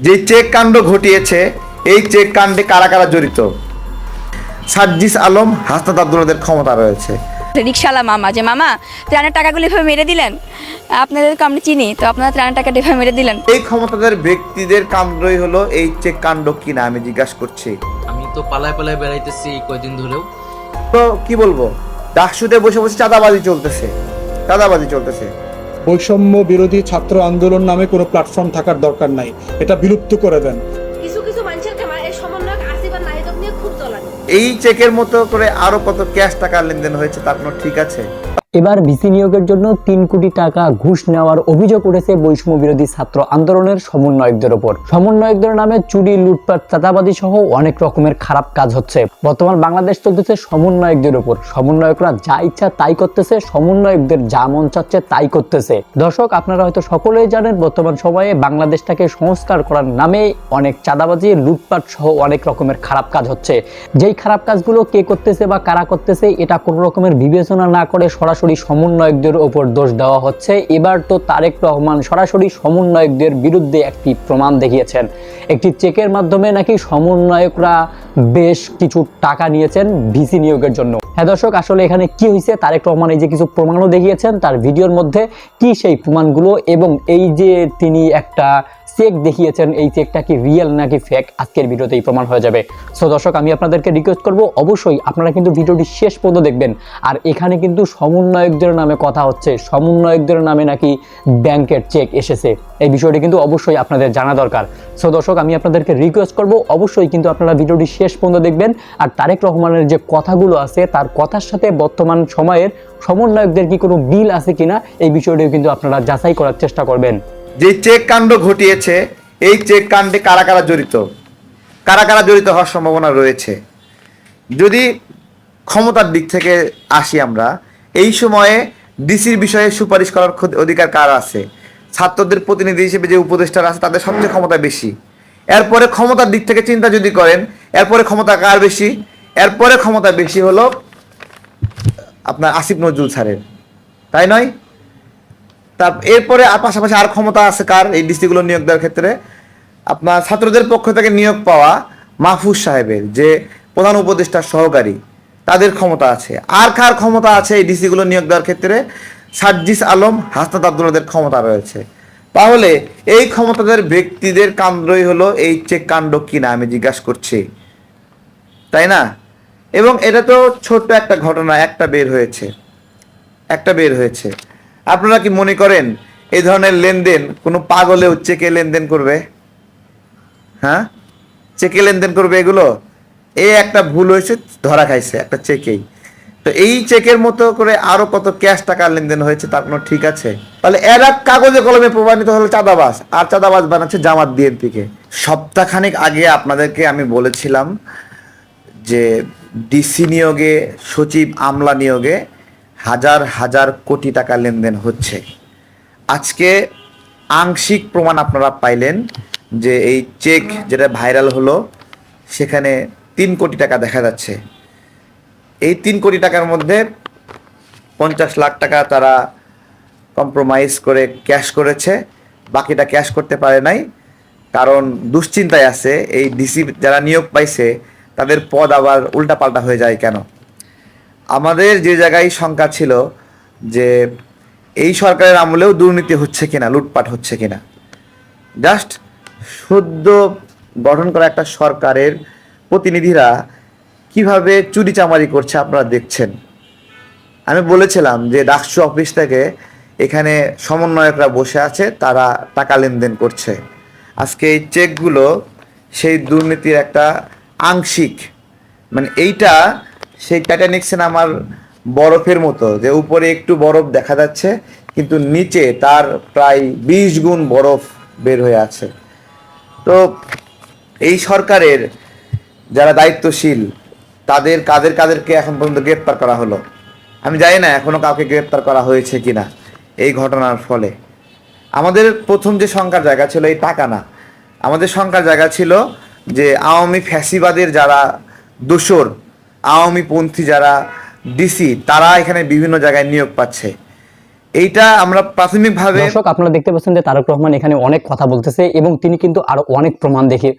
যে চেক কাণ্ড ঘটিয়েছে এই চেক কাণ্ডে কারা কারা জড়িত? সার্জিস আলম হাসনাত আব্দুল্লাদের ক্ষমতা রয়েছে। রিক্সাওয়ালা মামা যে মামা ত্রাণের টাকাগুলো এভাবে মেরে দিলেন? আপনাদেরকে আমরা চিনি তো আপনারা ত্রাণের টাকাটা এভাবে মেরে দিলেন? এই ক্ষমতাদের ব্যক্তিদের কাণ্ডই হলো এই চেক কাণ্ড কিনা আমি জিজ্ঞাসা করছি। আমি তো পালায় পালায় বেড়াইতেছি কয়দিন ধরেও। তো কি বলব? ডাকসুতে বসে বসে চাঁদাবাজি চলতেছে। চাঁদাবাজি চলতেছে। বৈষম্য বিরোধী ছাত্র আন্দোলন নামে কোনো প্ল্যাটফর্ম থাকার দরকার নাই। এটা বিলুপ্ত করে দেন। এই চেকের মতো করে আরও কত ক্যাশ টাকা লেনদেন হয়েছে তার কোনো ঠিক আছে? এবার ভিসি নিয়োগের জন্য তিন কোটি টাকা ঘুষ নেওয়ার অভিযোগ উঠেছে বৈষম্য বিরোধী ছাত্র আন্দোলনের সমন্বয়কদের ওপর। সমন্বয়কদের নামে চুরি, লুটপাট চাঁদাবাদি সহ অনেক রকমের খারাপ কাজ হচ্ছে। বর্তমান বাংলাদেশ চলতেছে সমন্বয়কদের ওপর। সমন্বয়করা যা ইচ্ছা তাই করতেছে, সমন্বয়কদের যা মন চাচ্ছে তাই করতেছে। দর্শক, আপনারা হয়তো সকলেই জানেন, বর্তমান সময়ে বাংলাদেশটাকে সংস্কার করার নামে অনেক চাঁদাবাজি, লুটপাট সহ অনেক রকমের খারাপ কাজ হচ্ছে। যেই খারাপ কাজগুলো কে করতেছে বা কারা করতেছে, এটা কোনো রকমের বিবেচনা না করে সরাসরি সমন্বয়কদের ওপর দোষ দেওয়া হচ্ছে। এবার তো তারেক রহমান সরাসরি সমন্বয়কদের বিরুদ্ধে একটি প্রমাণ দেখিয়েছেন। একটি চেকের মাধ্যমে নাকি সমন্বয়করা বেশ কিছু টাকা নিয়েছেন ভিসি নিয়োগের জন্য। হ্যাঁ দর্শক, আসলে এখানে কি হয়েছে? তারেক রহমান এই যে কিছু প্রমাণও দেখিয়েছেন, তার ভিডিওর মধ্যে কি সেই প্রমাণগুলো এবং এই যে তিনি একটা চেক দেখিয়েছেন, এই চেকটা কি রিয়েল নাকি ফেক আজকের ভিডিওতেই প্রমাণ হয়ে যাবে। সো দর্শক, আমি আপনাদেরকে রিকোয়েস্ট করব, অবশ্যই আপনারা কিন্তু ভিডিওটি শেষ পর্যন্ত দেখবেন। আর এখানে কিন্তু সমন্বয়কদের নামে কথা হচ্ছে, সমন্বয়কদের নামে নাকি ব্যাংকের চেক এসেছে। এই বিষয়টি কিন্তু অবশ্যই আপনাদের জানা দরকার। সো দর্শক, আমি আপনাদেরকে রিকোয়েস্ট করব, অবশ্যই কিন্তু আপনারা ভিডিওটি শেষ পর্যন্ত দেখবেন। আর তারেক রহমানের যে কথাগুলো আছে, তার কথার সাথে বর্তমান সময়ের সমন্বয়কদের কি কোনো বিল আছে কিনা, এই বিষয়টিও কিন্তু আপনারা যাচাই করার চেষ্টা করবেন। যে চেক কাণ্ড ঘটিয়েছে, এই চেক কাণ্ডে কারা কারা জড়িত? কারা কারা জড়িত হওয়ার সম্ভাবনা রয়েছে? যদি ক্ষমতার দিক থেকে আসি আমরা, এই সময়ে ডিসির বিষয়ে সুপারিশ করার অধিকার কার আছে? ছাত্রদের প্রতিনিধি হিসেবে যে উপদেষ্টারা আছে, তাদের সবচেয়ে ক্ষমতা বেশি। এরপরে ক্ষমতার দিক থেকে চিন্তা যদি করেন, এরপরে ক্ষমতা কার বেশি? এরপরে ক্ষমতা বেশি হলো আপনার আসিফ নজরুল স্যারের। তাই নয়? তার এরপরে আর পাশাপাশি আর ক্ষমতা আছে কার এই ডিস্ট্রিক্টগুলো নিয়োগ দেওয়ার ক্ষেত্রে? আপনার ছাত্রদের পক্ষ থেকে নিয়োগ পাওয়া মাহফুজ সাহেবের যে প্রধান উপদেষ্টার সহকারী, তাদের ক্ষমতা আছে। আর কার ক্ষমতা আছে এই ডিসিগুলো নিয়োগ দেওয়ার ক্ষেত্রে? সার্জিস আলম, হাসনাত আব্দুল্লাদের ক্ষমতা রয়েছে। তাহলে এই ক্ষমতাদের ব্যক্তিদের কাণ্ডই হলো এই চেক কাণ্ড কিনা আমি জিজ্ঞাসা করছি। তাই না? এবং এটা তো ছোট্ট একটা ঘটনা, একটা বের হয়েছে। একটা বের হয়েছে। আপনারা কি মনে করেন এই ধরনের লেনদেন, কোনো পাগলেও চেকে লেনদেন করবে? হ্যাঁ? চেকে লেনদেন করবে এগুলো? এ একটা ভুল হয়েছে, ধরা খাইছে, একটা চেকেই। তো এই চেকের মতো করে আরও কত ক্যাশ টাকা লেনদেন হয়েছে তার কোনো ঠিক আছে? তাহলে এরা কাগজে কলমে প্রমাণিত হলো চাঁদাবাস আর চাঁদাবাস বানাচ্ছে জামাত বিএনপিকে। সপ্তাহখানেক আগে আপনাদেরকে আমি বলেছিলাম যে ডিসি নিয়োগে, সচিব আমলা নিয়োগে হাজার হাজার কোটি টাকা লেনদেন হচ্ছে। আজকে আংশিক প্রমাণ আপনারা পাইলেন যে এই চেক যেটা ভাইরাল হলো, সেখানে তিন কোটি টাকা দেখা যাচ্ছে। এই তিন কোটি টাকার মধ্যে পঞ্চাশ লাখ টাকা তারা কম্প্রোমাইজ করে ক্যাশ করেছে। বাকিটা ক্যাশ করতে পারে নাই। কারণ দুশ্চিন্তায় আছে, এই ডিসি যারা নিয়োগ পাইছে, তাদের পদ আবার উল্টাপাল্টা হয়ে যায় কেন? আমাদের যে জায়গায় শঙ্কা ছিল যে এই সরকারের আমলেও দুর্নীতি হচ্ছে কিনা, লুটপাট হচ্ছে কিনা জাস্ট সদ্য গঠন করা একটা সরকারের প্রতিনিধিরা কীভাবে চুরিচামারি করছে আপনারা দেখছেন। আমি বলেছিলাম যে ডাকসু অফিস থেকে এখানে সমন্বয়করা বসে আছে, তারা টাকা লেনদেন করছে। আজকে এই চেকগুলো সেই দুর্নীতির একটা আংশিক মানে এইটা সেই টাইটানিক সিনেমার বরফের মতো, যে উপরে একটু বরফ দেখা যাচ্ছে, কিন্তু নিচে তার প্রায় বিশ গুণ বরফ বের হয়ে আছে। তো এই সরকারের যারা দায়িত্বশীল, তাদের কাদের কাদেরকে এখন পর্যন্ত গ্রেপ্তার করা হলো? আমি জানি না এখনও কাউকে গ্রেপ্তার করা হয়েছে কিনা এই ঘটনার ফলে। আমাদের প্রথম যে শঙ্কার জায়গা ছিল এই টাকা না। আমাদের শঙ্কার জায়গা ছিল যে আওয়ামী ফ্যাসিবাদের যারা দোসর আওয়ামী পন্থী যারা ডিসি তারা এখানে বিভিন্ন জায়গায় নিয়োগ পাচ্ছে। এইটা আমরা প্রাথমিকভাবে দর্শক, আপনারা দেখতে পাচ্ছেন যে তারক রহমান এখানে অনেক কথা বলতেছে এবং তিনি কিন্তু আরও অনেক প্রমাণ দেখে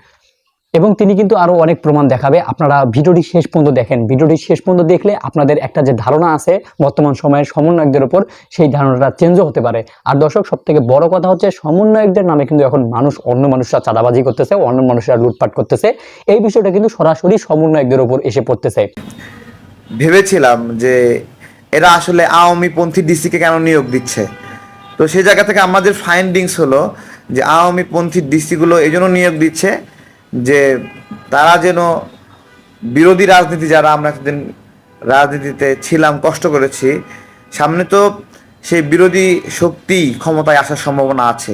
এবং তিনি কিন্তু আরও অনেক প্রমাণ দেখাবে। আপনারা ভিডিওটি শেষ পর্যন্ত দেখেন। ভিডিওটি শেষ পর্যন্ত দেখলে আপনাদের একটা যে ধারণা আছে, বর্তমান সময়ের সমন্বয়কদের ওপর সেই ধারণাটা চেঞ্জও হতে পারে। আর দর্শক সব থেকে বড় কথা হচ্ছে সমন্বয়কদের নামে কিন্তু এখন মানুষ, অন্য মানুষরা চাঁদাবাজি করতেছে, অন্য মানুষরা লুটপাট করতেছে। এই বিষয়টা কিন্তু সরাসরি সমন্বয়কদের ওপর এসে পড়তেছে। ভেবেছিলাম যে এরা আসলে আওয়ামী পন্থী ডিসিকে কেন নিয়োগ দিচ্ছে? তো সেই জায়গা থেকে আমাদের ফাইন্ডিংস হলো যে আওয়ামী পন্থী ডিসিগুলো এই জন্য নিয়োগ দিচ্ছে যে তারা যেন বিরোধী রাজনীতি, যারা আমরা এতদিন রাজনীতিতে ছিলাম, কষ্ট করেছি, সামনে তো সেই বিরোধী শক্তি ক্ষমতায় আসার সম্ভাবনা আছে।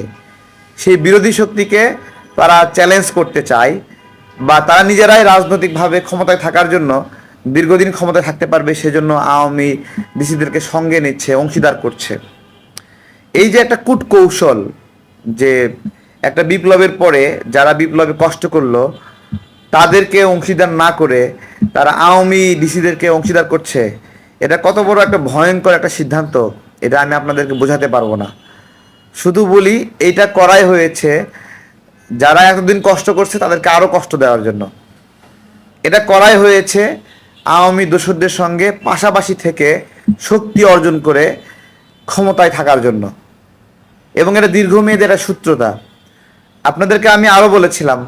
সেই বিরোধী শক্তিকে তারা চ্যালেঞ্জ করতে চায় বা তারা নিজেরাই রাজনৈতিকভাবে ক্ষমতায় থাকার জন্য দীর্ঘদিন ক্ষমতায় থাকতে পারবে, সেজন্য আওয়ামী ডিসিদেরকে সঙ্গে নিচ্ছে, অংশীদার করছে। এই যে একটা কূট কৌশল যে একটা বিপ্লবের পরে যারা বিপ্লবে কষ্ট করল, তাদেরকে অংশীদার না করে তারা আওয়ামী ডিসিদেরকে অংশীদার করছে, এটা কত বড় একটা ভয়ঙ্কর একটা সিদ্ধান্ত, এটা আমি আপনাদেরকে বোঝাতে পারব না। শুধু বলি, এটা করাই হয়েছে যারা এতদিন কষ্ট করছে তাদেরকে আরও কষ্ট দেওয়ার জন্য। এটা করাই হয়েছে আওয়ামী দোসরদের সঙ্গে পাশাপাশি থেকে শক্তি অর্জন করে ক্ষমতায় থাকার জন্য। এবং এটা দীর্ঘমেয়াদী একটা সূত্রতা। আপনাদেরকে আমি আরও বলেছিলাম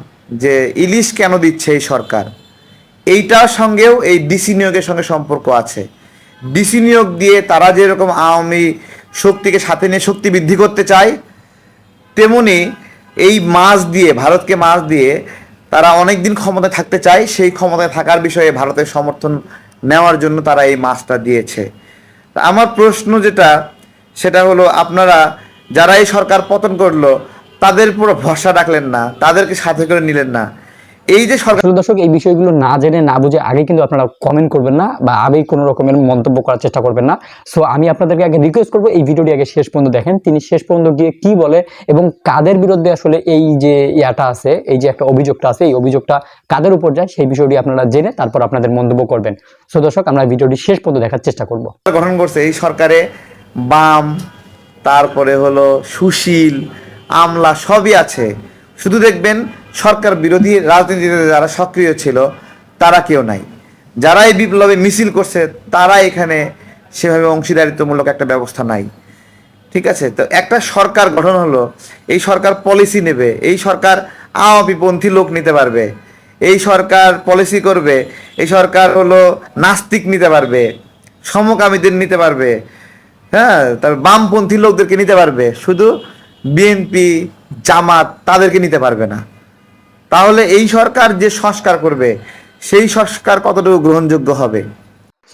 যে ইলিশ কেন দিচ্ছে এই সরকার? এইটার সঙ্গেও এই ডিসি নিয়োগের সঙ্গে সম্পর্ক আছে। ডিসি নিয়োগ দিয়ে তারা যেরকম আওয়ামী শক্তিকে সাথে নিয়ে শক্তি বৃদ্ধি করতে চায়, তেমনি এই মাছ দিয়ে, ভারতকে মাছ দিয়ে তারা অনেক দিন ক্ষমতায় থাকতে চায়। সেই ক্ষমতায় থাকার বিষয়ে ভারতের সমর্থন নেওয়ার জন্য তারা এই মাছটা দিয়েছে। আমার প্রশ্ন যেটা, সেটা হলো আপনারা যারা এই সরকার পতন করল তাদের পুরো ভরসা রাখলেন না তাদেরকে সাথে করে নিলেন না। এই যে সরকার দর্শক এই বিষয়গুলো না জেনে না বুঝে আগে কিন্তু আপনারা কমেন্ট করবেন না বা আগে কোনো রকমের মন্তব্য করার চেষ্টা করবেন না। সো আমি আপনাদেরকে আগে রিকোয়েস্ট করব এই ভিডিওটি আগে শেষ পর্যন্ত দেখেন। তিনি শেষ পর্যন্ত গিয়ে কি বলে এবং কাদের বিরুদ্ধে আসলে এই যে ইয়াটা আছে এই যে একটা অভিযোগটা আছে এই অভিযোগটা কাদের উপর যায় সেই বিষয়টি আপনারা জেনে তারপর আপনাদের মন্তব্য করবেন। সো দর্শক আমরা ভিডিওটি শেষ পর্যন্ত দেখার চেষ্টা করব। গঠন করছে এই সরকারে বাম তারপরে হলো সুশীল আমলা সবই আছে। শুধু দেখবেন সরকার বিরোধী রাজনীতিতে যারা সক্রিয় ছিল, তারা কেউ নাই। যারা এই বিপ্লবে মিছিল করছে, তারা এখানে সেভাবে অংশীদারিত্বমূলক একটা ব্যবস্থা নাই। ঠিক আছে? তো একটা সরকার গঠন হলো, এই সরকার পলিসি নেবে, এই সরকার আওয়ামীপন্থী লোক নিতে পারবে, এই সরকার পলিসি করবে, এই সরকার হলো নাস্তিক নিতে পারবে, সমকামীদের নিতে পারবে হ্যাঁ তারপর বামপন্থী লোকদেরকে নিতে পারবে। শুধু বিএনপি, জামাত তাদেরকে নিতে পারবে না। তাহলে এই সরকার যে সংস্কার করবে, সেই সংস্কার কতটুকু গ্রহণযোগ্য হবে?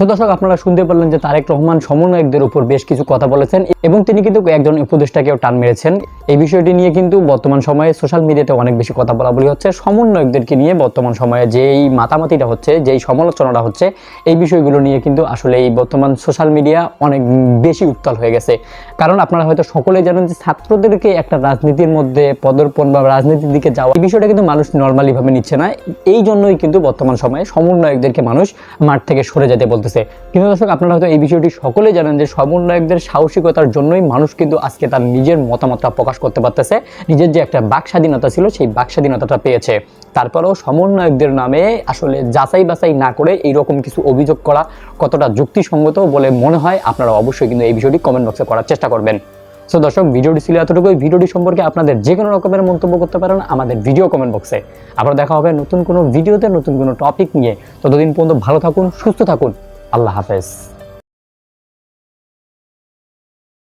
সো দর্শক, আপনারা শুনতে পারলেন যে তারেক রহমান সমন্বয়কদের উপর বেশ কিছু কথা বলেছেন এবং তিনি কিন্তু একজন উপদেষ্টাকেও টান মেরেছেন। এই বিষয়টি নিয়ে কিন্তু বর্তমান সময়ে সোশ্যাল মিডিয়াতে অনেক বেশি কথা বলা বলি হচ্ছে। সমন্বয়কদেরকে নিয়ে বর্তমান সময়ে যেই মাতামাতিটা হচ্ছে, যেই সমালোচনাটা হচ্ছে, এই বিষয়গুলো নিয়ে কিন্তু আসলে এই বর্তমান সোশ্যাল মিডিয়া অনেক বেশি উত্তাল হয়ে গেছে। কারণ আপনারা হয়তো সকলেই জানেন যে ছাত্রদেরকে একটা রাজনীতির মধ্যে পদর্পণ বা রাজনীতির দিকে যাওয়া, এই বিষয়টা কিন্তু মানুষ নর্মালি ভাবে নিচ্ছে না। এই জন্যই কিন্তু বর্তমান সময়ে সমন্বয়কদেরকে মানুষ মাঠ থেকে সরে যেতে বলতেছে কিন্তু দর্শক, আপনারা হয়তো এই বিষয়টি সকলেই জানেন যে সমন্বয়কদের সাহসিকতার জন্যই মানুষ কিন্তু আজকে তার নিজের মতামতটা প্রকাশ করতে পারতেছে। নিজের যে একটা বাক স্বাধীনতা ছিল, সেই বাক স্বাধীনতাটা পেয়েছে। তারপরেও সমন্বয়কদের নামে আসলে যাচাই বাছাই না করে এইরকম কিছু অভিযোগ করা কতটা যুক্তিসঙ্গত বলে মনে হয়, আপনারা অবশ্যই কিন্তু এই বিষয়টি কমেন্ট বক্সে করার চেষ্টা করবেন। সো দর্শক, ভিডিওটি ছিল এতটুকুই। ভিডিওটি সম্পর্কে আপনাদের যে কোনো রকমের মন্তব্য করতে পারেন আমাদের ভিডিও কমেন্ট বক্সে আবার দেখা হবে নতুন কোনো ভিডিওতে নতুন কোনো টপিক নিয়ে। ততদিন পর্যন্ত ভালো থাকুন, সুস্থ থাকুন। আল্লাহ হাফেজ।